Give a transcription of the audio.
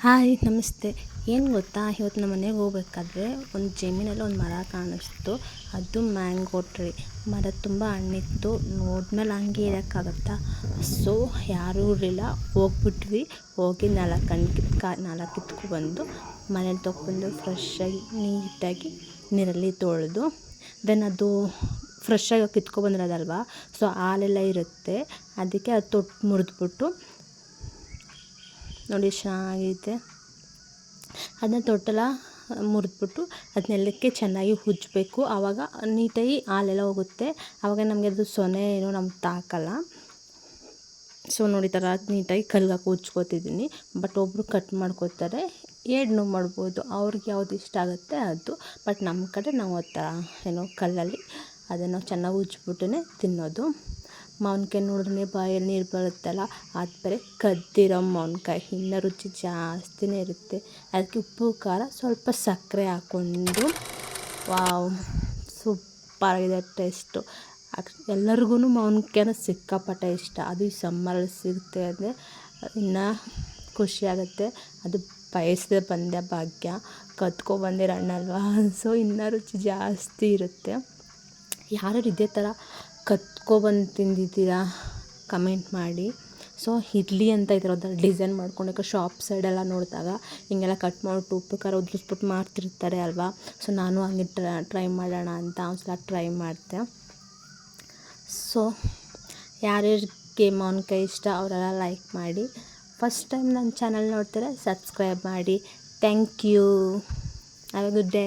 Hi, ನಮಸ್ತೆ. ಏನು ಗೊತ್ತಾ? ಇವತ್ತು ನಮ್ಮ ಮನೆಗೆ ಹೋಗ್ಬೇಕಾದ್ರೆ ಒಂದು ಜಮೀನಲ್ಲಿ ಒಂದು ಮರ ಕಾಣಿಸ್ತು. ಅದು ಮ್ಯಾಂಗೋ ಟ್ರೀ. ಮರ ತುಂಬ ಹಣ್ಣಿತ್ತು. ನೋಡ್ಮೇಲೆ ಹಂಗೆ ಇರೋಕ್ಕಾಗತ್ತಾ? ಸೊ, ಯಾರೂ ಇರಲಿಲ್ಲ. ಹೋಗ್ಬಿಟ್ವಿ. ಹೋಗಿ ನಾಲ್ಕು ಹಣ್ಣು ಕಿತ್ಕ ನಾಲ್ಕು ಕಿತ್ಕೊಬಂದು ಮನೇಲಿ ತೊಗೊಂಡು ಫ್ರೆಶ್ಶಾಗಿ ನೀಟಾಗಿ ನೀರಲ್ಲಿ ತೊಳೆದು ದೆನ್ ಅದು ಫ್ರೆಶ್ಶಾಗಿ ಕಿತ್ಕೊಬಂದಿರೋದಲ್ವಾ ಸೊ ಹಾಲೆಲ್ಲ ಇರುತ್ತೆ. ಅದಕ್ಕೆ ಅದು ತೊಟ್ಟು ಮುರಿದ್ಬಿಟ್ಟು ನೋಡಿ ಚೆನ್ನಾಗೈತೆ ಅದನ್ನ ತೊಟ್ಟೆಲ್ಲ ಮುರಿದ್ಬಿಟ್ಟು ಅದನ್ನೆಲ್ಲಕ್ಕೆ ಚೆನ್ನಾಗಿ ಉಜ್ಜಬೇಕು ಆವಾಗ ನೀಟಾಗಿ ಹಾಲೆಲ್ಲ ಹೋಗುತ್ತೆ. ಆವಾಗ ನಮಗೆ ಅದು ಸೊನೆ ಏನು ನಮ್ಗೆ ತಾಕಲ್ಲ. ಸೊ ನೋಡಿ ಥರ ನೀಟಾಗಿ ಕಲ್ಗೆ ಉಜ್ಕೋತಿದ್ದೀನಿ ಬಟ್ ಒಬ್ಬರು ಕಟ್ ಮಾಡ್ಕೋತಾರೆ. ಏಡ್ನು ಮಾಡ್ಬೋದು. ಅವ್ರಿಗೆ ಯಾವ್ದು ಇಷ್ಟ ಆಗುತ್ತೆ ಅದು. ಬಟ್ ನಮ್ಮ ಕಡೆ ನಾವು ಆ ಥರ ಏನೋ ಕಲ್ಲಲ್ಲಿ ಅದನ್ನು ಚೆನ್ನಾಗಿ ಉಜ್ಜಿಬಿಟ್ಟೇ ತಿನ್ನೋದು. ಮಾವಿನ್ಕಾಯಿ ನೋಡಿದ್ರೆ ಬಾಯಲ್ಲಿ ನೀರು ಬರುತ್ತಲ್ಲ ಅದು ಬೇರೆ ಕದ್ದಿರೋ ಮಾವಿನ್ಕಾಯಿ. ಇನ್ನೂ ರುಚಿ ಜಾಸ್ತಿನೇ ಇರುತ್ತೆ. ಅದಕ್ಕೆ ಉಪ್ಪು, ಖಾರ ಸ್ವಲ್ಪ ಸಕ್ಕರೆ ಹಾಕ್ಕೊಂಡು, ವಾವ್ ಸೂಪರಾಗಿದೆ ಟೇಸ್ಟು. ಎಲ್ಲರಿಗೂ ಮಾವಿನ್ಕಾಯಿನ ಸಿಕ್ಕಾಪಟ್ಟೆ ಇಷ್ಟ. ಅದು ಈ ಸಮ್ಮರಲ್ಲಿ ಸಿಗುತ್ತೆ ಅಂದರೆ ಇನ್ನೂ ಖುಷಿಯಾಗುತ್ತೆ ಅದು ಬಯಸಿದ ಬಂದೆ ಭಾಗ್ಯ. ಕದ್ಕೊಬಂದಿರೋ ಹಣ್ಣಲ್ವಾ ಸೊ ಇನ್ನೂ ರುಚಿ ಜಾಸ್ತಿ ಇರುತ್ತೆ. ಯಾರ್ಯಾರು ಇದೇ ಥರ ಕದ್ಕೊಬಂದು ತಿಂದಿದ್ದೀರಾ? ಕಮೆಂಟ್ ಮಾಡಿ. ಸೊ ಇಡ್ಲಿ ಅಂತ ಈ ಥರ ಡಿಸೈನ್ ಮಾಡ್ಕೊಂಡು ಶಾಪ್ ಸೈಡೆಲ್ಲ ನೋಡಿದಾಗ ಹಿಂಗೆಲ್ಲ ಕಟ್ ಮಾಡಿಬಿಟ್ಟು ಉಪ್ಪು, ಖಾರ ಉದ್ರಿಸ್ಬಿಟ್ಟು ಮಾಡ್ತಿರ್ತಾರೆ ಅಲ್ವಾ? ಸೊ ನಾನು ಹಂಗೆ ಟ್ರೈ ಮಾಡೋಣ ಅಂತ ಒಂದು ಸಲ ಟ್ರೈ ಮಾಡ್ತೆ ಸೊ ಯಾರ್ಯಾರಿಗೆ ಕೈ ಇಷ್ಟ, ಅವರೆಲ್ಲ ಲೈಕ್ ಮಾಡಿ. ಫಸ್ಟ್ ಟೈಮ್ ನನ್ನ ಚಾನಲ್ ನೋಡ್ತಾರೆ ಸಬ್ಸ್ಕ್ರೈಬ್ ಮಾಡಿ. Thank you have good day